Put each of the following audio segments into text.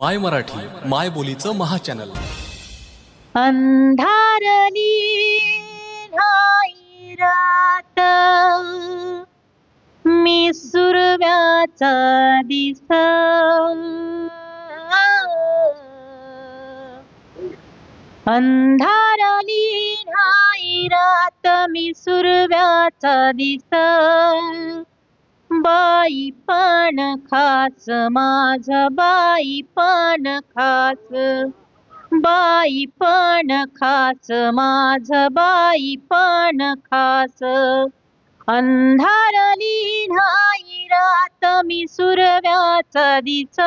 माय मराठी माय बोलीचं महाचॅनल. अंधारली नाही रात. मी सुरव्याचा दिस अंधारली नाही रात. मी सुरव्याचा दिस बाई पण खास माझ बाई पण खास. बाई पण खास माझ बाई पण खास. अंधारली नाही रात मी सुरव्याचा दिस.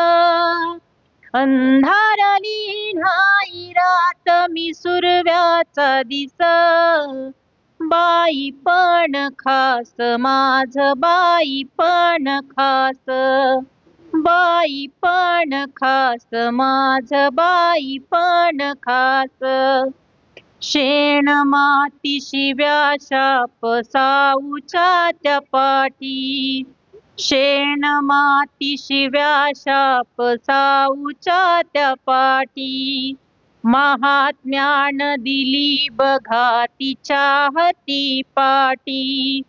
अंधारली नाही रात मी सुरव्याचा दिस. बाई पण खास माझ बाई पण खास. बाई पण खास माझ बाई पण खास. शेण माती शिव्या शाप साऊच्या त्या पाठी. शेण माती शिव्या शाप साऊच्या त्या पाठी. महात्म्यान दिली बघा तिच्या पाटी.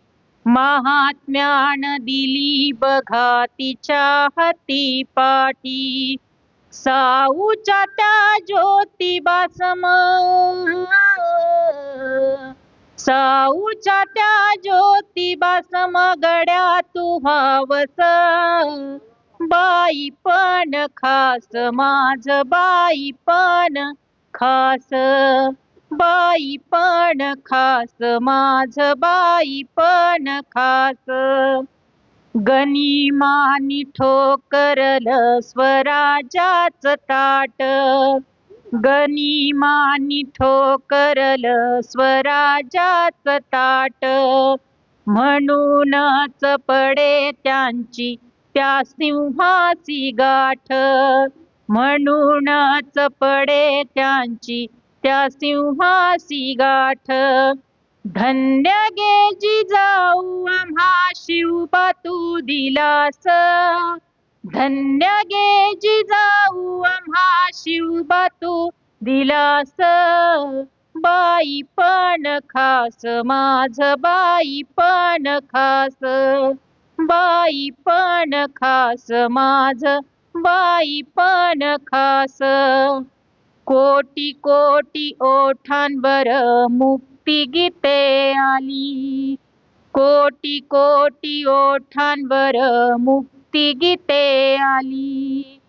महात्म्यान दिली बघा तिच्या पाटी. साऊच्या त्या ज्योतिबा सम साऊच्या त्या ज्योतिबा समगड्या तू व्हावस. बाई पण खास माझ बाई पण खास. बाई पण खास माझ बाई पण खास. गनिमानी ठोकरल स्वराजाच ताट. गनिमानी ठोकरल स्वराजाच ताट. म्हणूनच पडे त्यांची त्या सिंहाची गाठ. म्हणूनच पडे त्यांची त्या सिंहाची गाठ. धन्य गे जिजाऊ आम्हा शिवबा तू दिलास. धन्य गे जिजाऊ आम्हा शिवबा तू दिलास. बाई पण खास माझ बाई पण खास. बाई पण खास माझ बाई पण खास. कोटी कोटी ओठांवर मुक्ती गीते आली. कोटी कोटी ओठांवर मुक्ती गीते आली.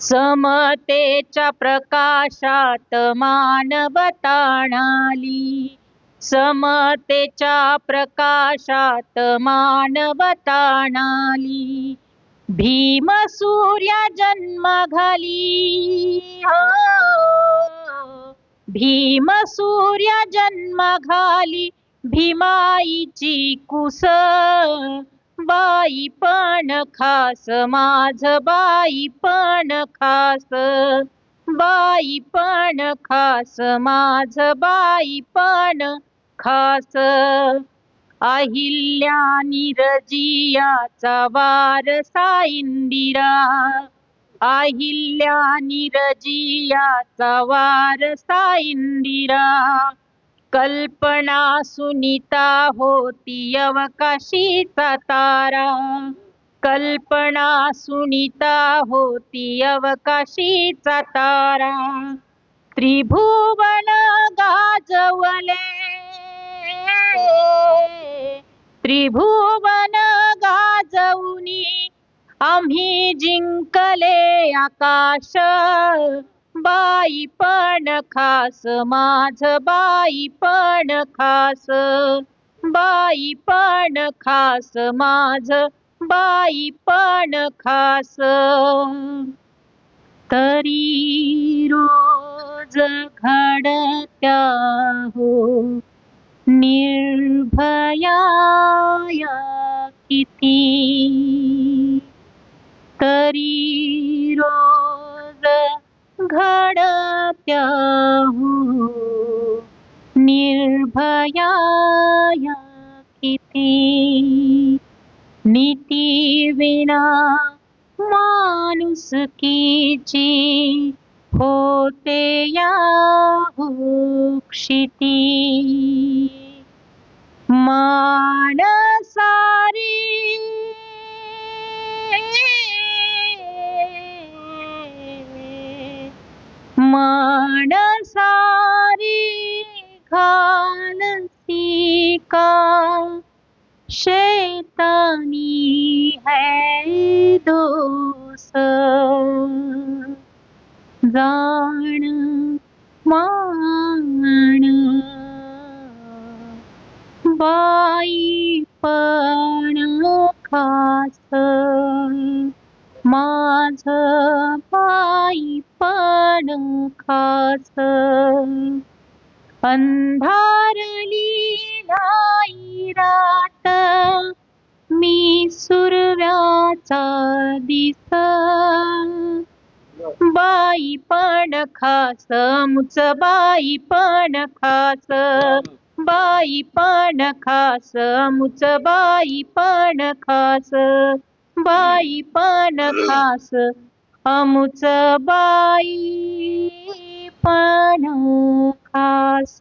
समतेच्या प्रकाशात मानवताणाली समतेच्या प्रकाशात मानवताणाली भीम सूर्या जन्म घाली. हो. भीम सूर्या जन्म घाली. भीमाईची कुस. बाई पण खास. माझ बाई पण खास. बाई पण खास माझ बाई पण खास. अहिल्या निरजियाचा वारसा इंदिरा. अहिल्या निरजियाचा वारसा इंदिरा. कल्पना सुनीता होती अवकाशीचा तारा. कल्पना सुनीता होती अवकाशीचा तारा. त्रिभुवन गाजवले. त्रिभुवन गाजवनी आम्ही जिंकले आकाश. बाई पण खास माझ बाई पण खास. बाई पण खास माझ बाई पण खास. तरी रोज घडत्या हो निर्भया किती. तरी रोज घडत्या हो निर्भया किती विना मा माणुसकीची होते या भूक्षिती. मानसारी मानसारी घालसी का शे शैतानी है दोष जाण मान। बाई पण खास। माझ बाई पण खास। अंधारली नाही रा सुरव्याचा दिस बाई पण खास मुच बाई पण खास. बाई पण खास मुच बाई पण खास. बाई पण खास अमुच बाई पण खास.